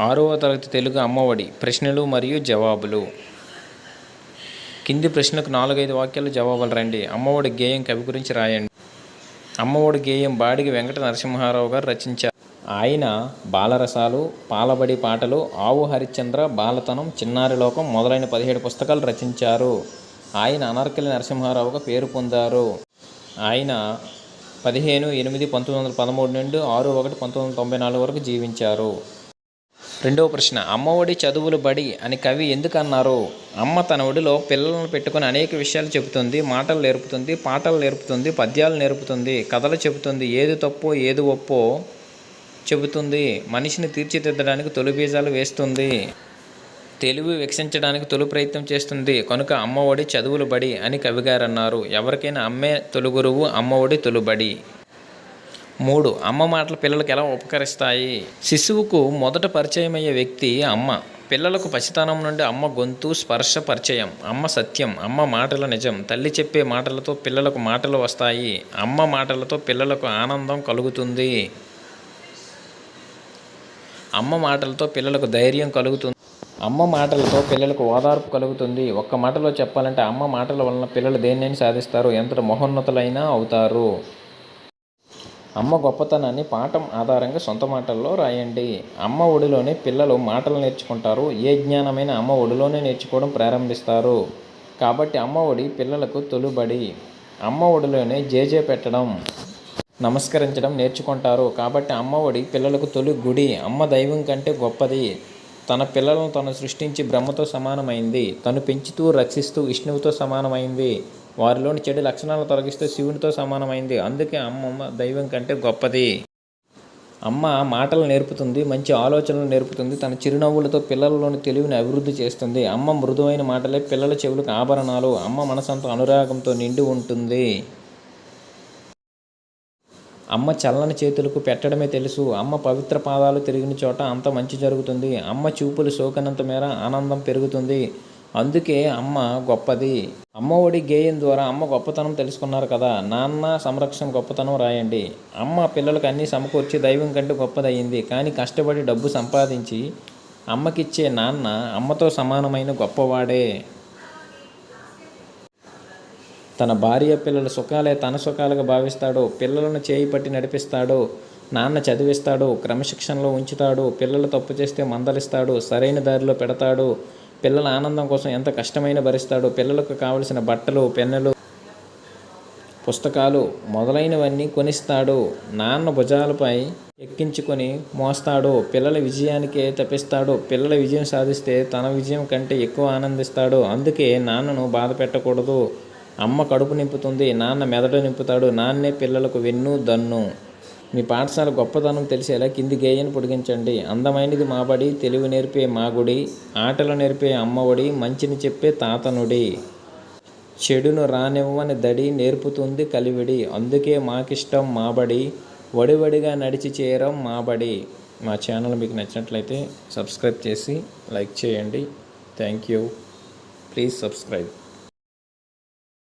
ఆరవ తరగతి తెలుగు అమ్మఒడి ప్రశ్నలు మరియు జవాబులు. కింది ప్రశ్నకు నాలుగైదు వాక్యాలు జవాబులు రండి. అమ్మఒడి గేయం కవి గురించి రాయండి. అమ్మఒడి గేయం బాడిగి వెంకట నరసింహారావు గారు రచించారు. ఆయన బాలరసాలు పాలబడి పాటలు ఆవు హరిశ్చంద్ర బాలతనం చిన్నారి లోకం మొదలైన పదిహేడు పుస్తకాలు రచించారు. ఆయన అనర్కలి నరసింహారావుగా పేరు పొందారు. ఆయన పదిహేను ఎనిమిది పంతొమ్మిది వందల పదమూడు నుండి ఆరు ఒకటి పంతొమ్మిది వందల తొంభై నాలుగు వరకు జీవించారు. రెండవ ప్రశ్న అమ్మఒడి చదువులు బడి అని కవి ఎందుకు అన్నారు? అమ్మ తన ఒడిలో పిల్లలను పెట్టుకుని అనేక విషయాలు చెబుతుంది మాటలు నేర్పుతుంది పాటలు నేర్పుతుంది పద్యాలు నేర్పుతుంది కథలు చెబుతుంది ఏది తప్పో ఏది ఒప్పో చెబుతుంది మనిషిని తీర్చిదిద్దడానికి తొలి బీజాలు వేస్తుంది తెలివి వికసించడానికి తొలి ప్రయత్నం చేస్తుంది. కనుక అమ్మ ఒడి చదువులు బడి అని కవిగారు అన్నారు. ఎవరికైనా అమ్మే తొలి గురువు అమ్మ ఒడి తొలిబడి మూడు అమ్మ మాటలు పిల్లలకు ఎలా ఉపకరిస్తాయి? శిశువుకు మొదట పరిచయం అయ్యే వ్యక్తి అమ్మ. పిల్లలకు పసితనం నుండి అమ్మ గొంతు స్పర్శ పరిచయం అమ్మ సత్యం అమ్మ మాటల నిజం తల్లి చెప్పే మాటలతో పిల్లలకు మాటలు వస్తాయి అమ్మ మాటలతో పిల్లలకు ఆనందం కలుగుతుంది. అమ్మ మాటలతో పిల్లలకు ధైర్యం కలుగుతుంది. అమ్మ మాటలతో పిల్లలకు ఓదార్పు కలుగుతుంది. ఒక్క మాటలో చెప్పాలంటే అమ్మ మాటల వలన పిల్లలు దేన్నైనా సాధిస్తారు? ఎంత మహోన్నతులైనా అవుతారు. అమ్మ గొప్పతనాన్ని పాఠం ఆధారంగా సొంత మాటల్లో రాయండి. అమ్మ ఒడిలోనే పిల్లలు మాటలు నేర్చుకుంటారు. ఏ జ్ఞానమైన అమ్మ ఒడిలోనే నేర్చుకోవడం ప్రారంభిస్తారు. కాబట్టి అమ్మ ఒడి పిల్లలకు తొలుబడి. అమ్మ ఒడిలోనే జేజే పెట్టడం నమస్కరించడం నేర్చుకుంటారు. కాబట్టి అమ్మ ఒడి పిల్లలకు తొలి గుడి. అమ్మ దైవం కంటే గొప్పది. తన పిల్లలను తను సృష్టించి బ్రహ్మతో సమానమైంది. తను పెంచుతూ రక్షిస్తూ విష్ణువుతో సమానమైంది. వారిలోని చెడు లక్షణాలను తొలగిస్తూ శివునితో సమానమైంది. అందుకే అమ్మమ్మ దైవం కంటే గొప్పది. అమ్మ మాటలు నేర్పుతుంది మంచి ఆలోచనలు నేర్పుతుంది తన చిరునవ్వులతో పిల్లలలోని తెలివిని అభివృద్ధి చేస్తుంది. అమ్మ మృదువైన మాటలే పిల్లల చెవులకు ఆభరణాలు. అమ్మ మనసంతో అనురాగంతో నిండి ఉంటుంది. అమ్మ చల్లని చేతులకు పెట్టడమే తెలుసు. అమ్మ పవిత్ర పాదాలు తిరిగిన చోట అంత మంచి జరుగుతుంది. అమ్మ చూపులు సోకనంత మేర ఆనందం పెరుగుతుంది. అందుకే అమ్మ గొప్పది. అమ్మ ఒడి గేయం ద్వారా అమ్మ గొప్పతనం తెలుసుకున్నారు కదా. నాన్న సంరక్షణ గొప్పతనం రాయండి. అమ్మ పిల్లలకు అన్నీ సమకూర్చి దైవం కంటే గొప్పదయ్యింది. కానీ కష్టపడి డబ్బు సంపాదించి అమ్మకిచ్చే నాన్న అమ్మతో సమానమైన గొప్పవాడే. తన భార్య పిల్లల సుఖాలే తన సుఖాలుగా భావిస్తాడు. పిల్లలను చేయి పట్టి నడిపిస్తాడు. నాన్న చదివిస్తాడు. క్రమశిక్షణలో ఉంచుతాడు. పిల్లలు తప్పు చేస్తే మందలిస్తాడు. సరైన దారిలో పెడతాడు. పిల్లల ఆనందం కోసం ఎంత కష్టమైన భరిస్తాడు పిల్లలకు కావలసిన బట్టలు పెన్నులు పుస్తకాలు మొదలైనవన్నీ కొనిస్తాడు నాన్న భుజాలపై ఎక్కించుకొని మోస్తాడు పిల్లల విజయానికే తప్పిస్తాడు పిల్లల విజయం సాధిస్తే తన విజయం కంటే ఎక్కువ ఆనందిస్తాడు అందుకే నాన్నను బాధ పెట్టకూడదు. అమ్మ కడుపు నింపుతుంది నాన్న మెదడు నింపుతాడు నాన్నే పిల్లలకు వెన్ను దన్ను మీ పాఠశాల గొప్పతనం తెలిసేలా కింది గేయను పొడిగించండి. అందమైనది మాబడి తెలివి నేర్పే మాగుడి ఆటలు నేర్పే అమ్మఒడి మంచిని చెప్పే తాతనుడి. చెడును రానివ్వని దడి నేర్పుతుంది కలివిడి. అందుకే మాకిష్టం మాబడి వడివడిగా నడిచి చేరం మాబడి. మా ఛానల్ మీకు నచ్చినట్లయితే సబ్స్క్రైబ్ చేసి లైక్ చేయండి. Thank you. Please subscribe.